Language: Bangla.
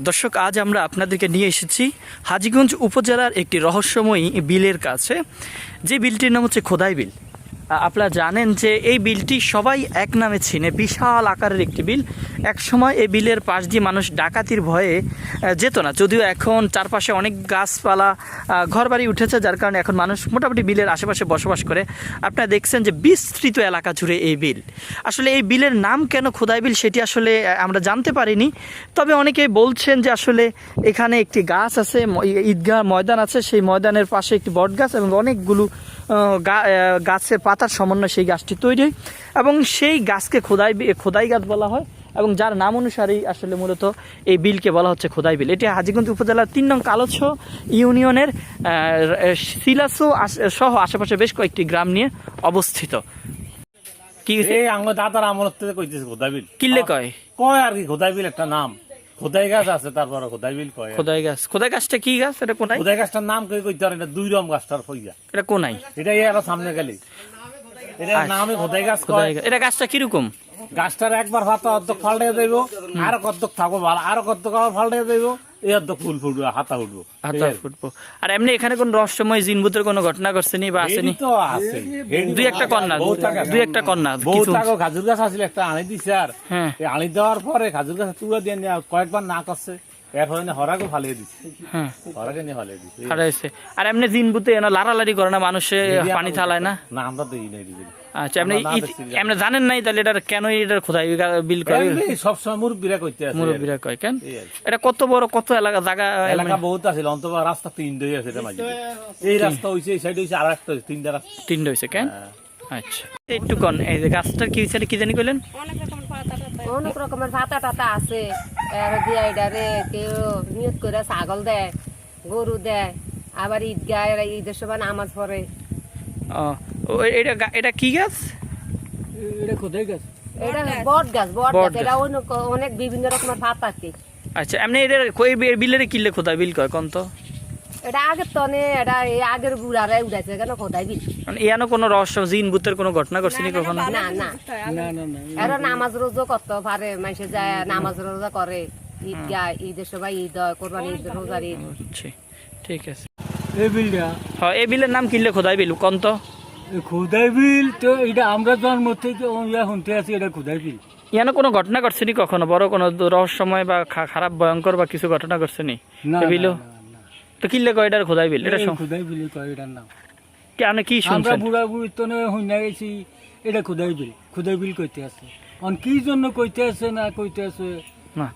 দর্শক, আজ আমরা আপনাদেরকে নিয়ে এসেছি হাজিগঞ্জ উপজেলার একটি রহস্যময়ী বিলের কাছে। যে বিলটির নাম হচ্ছে খোদাই বিল। আপনারা জানেন যে এই বিলটি সবাই এক নামে চিনে। বিশাল আকারের একটি বিল। এক সময় এই বিলের পাশ দিয়ে মানুষ ডাকাতির ভয়ে যেত না। যদিও এখন চারপাশে অনেক গাছপালা ঘর বাড়ি উঠেছে, যার কারণে এখন মানুষ মোটামুটি বিলের আশেপাশে বসবাস করে। আপনারা দেখছেন যে বিস্তৃত এলাকা জুড়ে এই বিল। আসলে এই বিলের নাম কেন খোদাই বিল সেটি আসলে আমরা জানতে পারিনি। তবে অনেকে বলছেন যে আসলে এখানে একটি গাছ আছে ঈদগাহ ময়দান আছে। সেই ময়দানের পাশে একটি বট গাছ এবং অনেকগুলো গাছের পাতার সমন্বয়ে সেই গাছটি তৈরি এবং সেই গাছকে খোদাই খোদাই গাছ বলা হয় এবং যার নাম অনুসারেই আসলে মূলত এই বিলকে বলা হচ্ছে খোদাই বিল। এটি হাজিগঞ্জ উপজেলার তিন নং কালোছ ইউনিয়নের সিলাসো সহ আশেপাশে বেশ কয়েকটি গ্রাম নিয়ে অবস্থিত। কি এই আমার দাদার আমল থেকে কইতেছে খোদাবিল কিল্লে কয়? কয় আর কি খোদাই বিল একটা নাম। খোদাই গাছ আছে তারপরে খোদাবিল কয় খোদাই গাছ। খোদাই গাছটা কি গাছ? এটা কোনাই খোদাই গাছটার নাম কই কইতে না দুই রকম গাছটার ফইয়া এটা কোনাই এটা এই আরও সামনে গেলি। এটা নামে খোদাই গাছ খোদাই কয় এটা গাছটা কীরকম? গাছটার একবার হাতা অর্ধেক ফাল্টে দেব আর কতক থাকো ভালো আর কতক আবার ফাল্টে দেব ফুল ফুটবো হাতা উঠবো হাতা ফুটবো। আর এমনি এখানে কোন রহস্যময় জিনভূতের কোনো ঘটনা ঘটছেনি বা আসেনি এই তো আছে। দুই একটা কন্যা দুই একটা কন্যা খাজুর গাছ আসলে একটা আনি দিছে আর। হ্যাঁ। আনি দেওয়ার পরে খাজুর গাছ তুলে দিয়ে কয়েকবার না করছে এরপরে না হরাকে ফালিয়ে দিছে। হ্যাঁ। হরাকে নিয়ে ফালিয়ে দিছে। এই- আর এমনি জিনভূতে এনে লাড়ালাড়ি করে না মানুষে পানি থালায় না? না আমরা তো নাই আচ্ছা আপনি না আপনি জানেন নাই তাহলে এটা কেন এটার খোদাই বিল করে? এমনি সবসময় মুরব্বীরা করতে আছে। মুরব্বীরা কয় কেন। এটা কত বড় কত এলাকা জায়গা এলাকা বহুত আছে অন্তত রাস্তা তিনটে আছে এটা মাঝে। এই রাস্তা হইছে এই সাইড হইছে আর একটা তিনটা রাস্তা। তিন রয়েছে কেন? হ্যাঁ। আচ্ছা। একটু কন এই যে গাছটার কি হয়েছে কি জানি কইলেন? অনেক রকমের ভাতা টাতা আছে। কেউ নিয়ত করে ছাগল দেয় গরু দেয় আবার ঈদগাহ এরা ঈদের সময় নামাজ পড়ে। ও ও, এটা গা- এটা কি গাছ? এটা বট গাছ বট গাছ। এটা অনেক অনেক বিভিন্ন রকমের ভাত আছে। আচ্ছা এমনি এটা কই বিলের কিল্লে খোদাই বিল কয় কোন তো? এটা আগের তনে এটা এই আগের বুড়ারে উঠাইছে কেন খোদাই দিল মানে ইয়ানো কোনো রহস্য জিন ভূতের কোনো ঘটনা করছেনি কখনো? না না এরা নামাজ রোজা করতে পারে মানুষে যায় নামাজ রোজা করে। ঈদগাহ ঈদের সময় ঈদ হয় কোরবানি ঈদ রোজার ঈদ। ঠিক আছে। এই বিলটা? হ্যাঁ এই বিলের নাম কিনলে খোদাই বিল? কোন তো? এই বিল তো এটা আমরা জন্ম থেকে ইয়া শুনতে আছি এটা খুদাই বিল। ইয়ানো কোনো ঘটনা করছেনি কখনো? বড় কোনো রহস্যময় বা খা- খারাপ ভয়ঙ্কর বা কিছু ঘটনা করছেনি না বিলও? তো কিনলে কয় এটার খোদাই বিল? এটা খোদাই বিল কয় এটার নাম? কেন কি আমরা বুড়া বুড়ি তো হইনা গেছি এটা খুদাই বিল খুদাই বিল কইতে আছে। অন কি জন্য কইতে আছে না কইতে আছে? না।